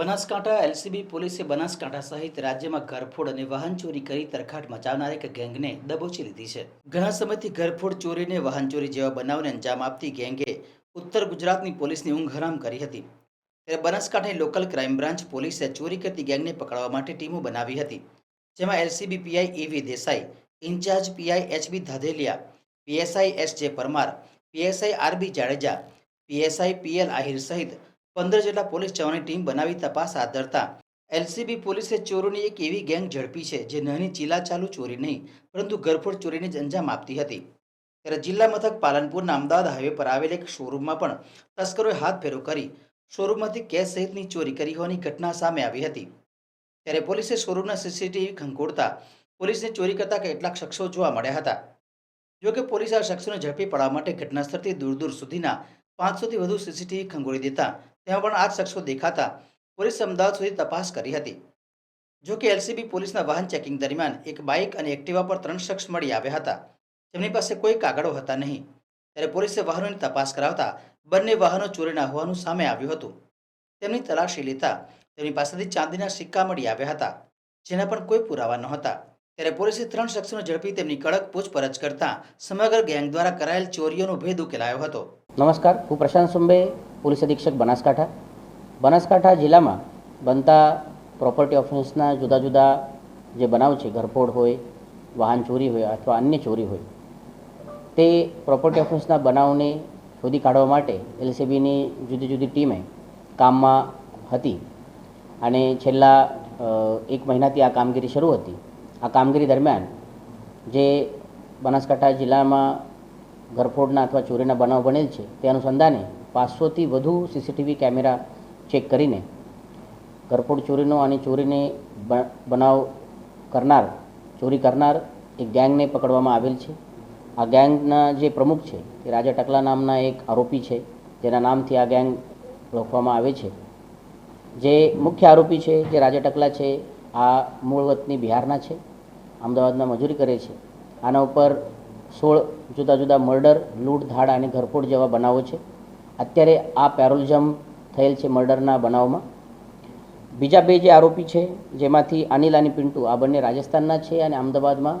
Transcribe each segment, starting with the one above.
Banaskantha LCB પોલીસે બનાસકાંઠા સહિત રાજ્યમાં ઘરફોડ અને વાહન ચોરી કરી તરખાટ મચાવનાર એક ગેંગને દબોચી લીધી છે. ઘણા સમયથી ઘરફોડ ચોરીને વાહન ચોરી જેવા બનાવને અંજામ આપતી ગેંગે ઉત્તર ગુજરાતની પોલીસની ઊંઘ હરામ કરી હતી. ત્યારે બનાસકાંઠાની લોકલ ક્રાઇમ બ્રાન્ચ પોલીસે ચોરી કરતી ગેંગને પકડવા માટે ટીમો બનાવી હતી. જેમાં LCB PI AV Desai, incharge PI HB Dhadheliya, PSI S J Parmar, PSI RB Jadeja, PSI PL Ahir સહિત પંદર જેટલા પોલીસ જવાની ટીમ બનાવી તપાસ હાથ ધરતા. એલસીબી પોલીસે ચોરોની એક એવી ગેંગ ઝડપી છે જે નાની ચીલાચાલુ ચોરી નહીં, પરંતુ ઘરફોડ ચોરીને જ અંજામ આપતી હતી. ત્યારે જિલ્લા મથક પાલનપુરના અમદાવાદ હાઈવે પર આવેલ એક શોરૂમમાં પણ તસ્કરોએ હાથ ફેરો કરી, શોરૂમમાંથી કેશ સહિતની ચોરી કરી હોવાની ઘટના સામે આવી હતી. ત્યારે પોલીસે શોરૂમના સીસીટીવી ખંખોડતા પોલીસને ચોરી કરતા કેટલાક શખ્સો જોવા મળ્યા હતા. જોકે પોલીસે આ શખ્સોને ઝડપી પાડવા માટે ઘટનાસ્થળથી દૂર દૂર સુધીના પાંચસોથી વધુ સીસીટીવી ખંગોળી દેતા તેમાં પણ આ શખ્સો દેખાતા પોલીસે અમદાવાદ સુધી તપાસ કરી હતી. જો કે એલસીબી પોલીસના વાહન ચેકિંગ દરમિયાન એક બાઇક અને એક્ટિવા પર ત્રણ શખ્સ મળી આવ્યા હતા. જેમની પાસે કોઈ કાગળો હતા નહીં. ત્યારે પોલીસે વાહનોની તપાસ કરાવતા બંને વાહનો ચોરીના હોવાનું સામે આવ્યું હતું. તેમની તલાશી લેતા તેમની પાસેથી ચાંદીના સિક્કા મળી આવ્યા હતા, જેના પણ કોઈ પુરાવા નહોતા. ત્યારે પોલીસે ત્રણ શખ્સોને ઝડપી તેમની કડક પૂછપરછ કરતા સમગ્ર ગેંગ દ્વારા કરાયેલ ચોરીઓનો ભેદ ઉકેલાયો હતો. નમસ્કાર, હું પ્રશાંત સુંબે, પોલીસ અધિક્ષક બનાસકાંઠા. બનાસકાંઠા જિલ્લામાં બનતા પ્રોપર્ટી ઓફેન્સના જુદા જુદા જે બનાવ છે, ઘરફોડ હોય, વાહન ચોરી હોય અથવા અન્ય ચોરી હોય, તે પ્રોપર્ટી ઓફેન્સના બનાવને શોધી કાઢવા માટે એલસીબીની જુદી જુદી ટીમે કામમાં હતી. અને છેલ્લા એક મહિનાથી આ કામગીરી શરૂ હતી. આ કામગીરી દરમિયાન જે બનાસકાંઠા જિલ્લામાં ઘરફોડના અથવા ચોરીના બનાવ બનેલ છે, તે અનુસંધાને પાંચસોથી વધુ સીસીટીવી કેમેરા ચેક કરીને ઘરફોડ ચોરીનો અને ચોરીને બનાવ કરનાર, ચોરી કરનાર એક ગેંગને પકડવામાં આવેલ છે. આ ગેંગના જે પ્રમુખ છે, તે રાજા ટકલા નામના એક આરોપી છે, જેના નામથી આ ગેંગ ઓળખવામાં આવે છે. જે મુખ્ય આરોપી છે, જે રાજા ટકલા છે, આ મૂળ વતની બિહારના છે. અમદાવાદમાં મજૂરી કરે છે. આના ઉપર સોળ જુદા જુદા મર્ડર, લૂંટ, ધાડ અને ઘરફોડ જેવા બનાવો છે. અત્યારે આ પેરોલિઝમ થયેલ છે મર્ડરના બનાવમાં. બીજા બે જે આરોપી છે, જેમાંથી અનિલ અને પિન્ટુ, આ બંને રાજસ્થાનના છે અને અમદાવાદમાં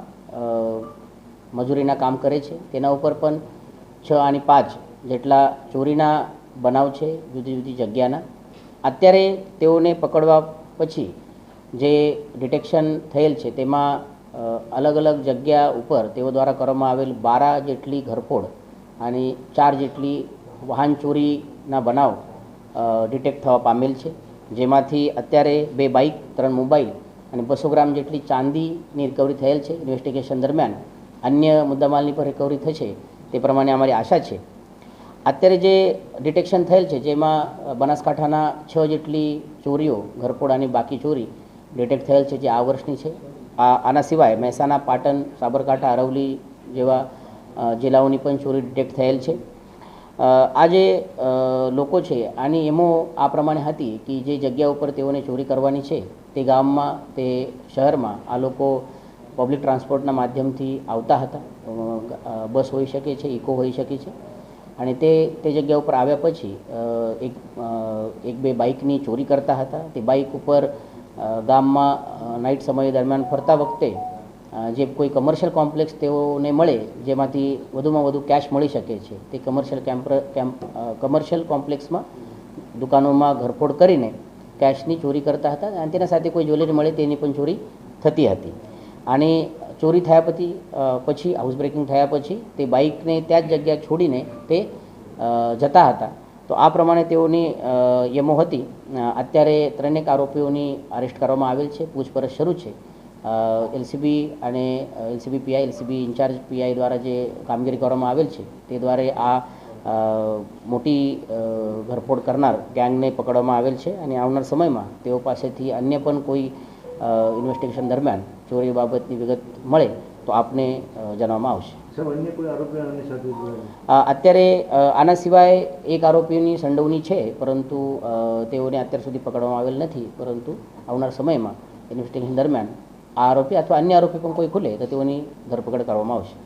મજૂરીના કામ કરે છે. તેના ઉપર પણ છ અને પાંચ જેટલા ચોરીના બનાવ છે જુદી જુદી જગ્યાના. અત્યારે તેઓને પકડવા પછી જે ડિટેક્શન થયેલ છે, તેમાં અલગ અલગ જગ્યા ઉપર તેઓ દ્વારા કરવામાં આવેલ બારા જેટલી ઘરફોડ અને ચાર જેટલી વાહન ચોરીના બનાવ ડિટેક્ટ થવા પામેલ છે. જેમાંથી અત્યારે બે બાઇક, ત્રણ મોબાઈલ અને બસો ગ્રામ જેટલી ચાંદીની રિકવરી થયેલ છે. ઇન્વેસ્ટિગેશન દરમિયાન અન્ય મુદ્દામાલની પણ રિકવરી થશે તે પ્રમાણે અમારી આશા છે. અત્યારે જે ડિટેક્શન થયેલ છે, જેમાં બનાસકાંઠાના છ જેટલી ચોરીઓ ઘરફોડાની બાકી ચોરી ડિટેક્ટ થયેલ છે, જે આ વર્ષની છે. આ આના સિવાય મહેસાણા, પાટણ, સાબરકાંઠા અરવલી જેવા જિલ્લાઓની પણ ચોરી ડિટેક્ટ થયેલ છે. આ જે લોકો છે, આની એમો આ પ્રમાણે હતી કે જે જગ્યા ઉપર તેઓને ચોરી કરવાની છે, તે ગામમાં, તે શહેરમાં આ લોકો પબ્લિક ટ્રાન્સપોર્ટના માધ્યમથી આવતા હતા. બસ હોઈ શકે છે, ઇકો હોઈ શકે છે. અને તે તે જગ્યા ઉપર આવ્યા પછી એક એક બે બાઇકની ચોરી કરતા હતા. તે બાઇક ઉપર ગામમાં નાઇટ સમય દરમિયાન ફરતા વખતે જે કોઈ કમર્શિયલ કોમ્પ્લેક્સ તેઓને મળે, જેમાંથી વધુમાં વધુ કેશ મળી શકે છે, તે કમર્શિયલ કેમ્પ કેમ્પ કમર્શિયલ કોમ્પ્લેક્સમાં દુકાનોમાં ઘરફોડ કરીને કેશની ચોરી કરતા હતા અને તેના સાથે કોઈ જ્વેલરી મળે તેની પણ ચોરી થતી હતી. અને ચોરી થયા પછી પછી હાઉસ બ્રેકિંગ થયા પછી તે બાઇકને ત્યાં જ જગ્યા છોડીને તે જતા હતા. તો આ પ્રમાણે તેઓની યમો હતી. અત્યારે ત્રણેક આરોપીઓની અરેસ્ટ કરવામાં આવેલ છે. પૂછપરછ શરૂ છે. એલસીબી અને LCB PI LCB incharge PI દ્વારા જે કામગીરી કરવામાં આવેલ છે, તે દ્વારા આ મોટી ભરફોડ કરનાર ગેંગને પકડવામાં આવેલ છે અને આવનાર સમયમાં તેઓ પાસેથી અન્ય પણ કોઈ ઇન્વેસ્ટિગેશન દરમિયાન ચોરી બાબતની વિગત મળે તો આપને જણાવવામાં આવશે. અત્યારે આના સિવાય એક આરોપીની સંડોવણી છે પરંતુ તેઓને અત્યાર સુધી પકડવામાં આવેલ નથી. પરંતુ આવનાર સમયમાં ઇન્વેસ્ટિગેશન દરમિયાન આ આરોપી અથવા અન્ય આરોપી પણ કોઈ ખુલે તો તેઓની ધરપકડ કરવામાં આવશે.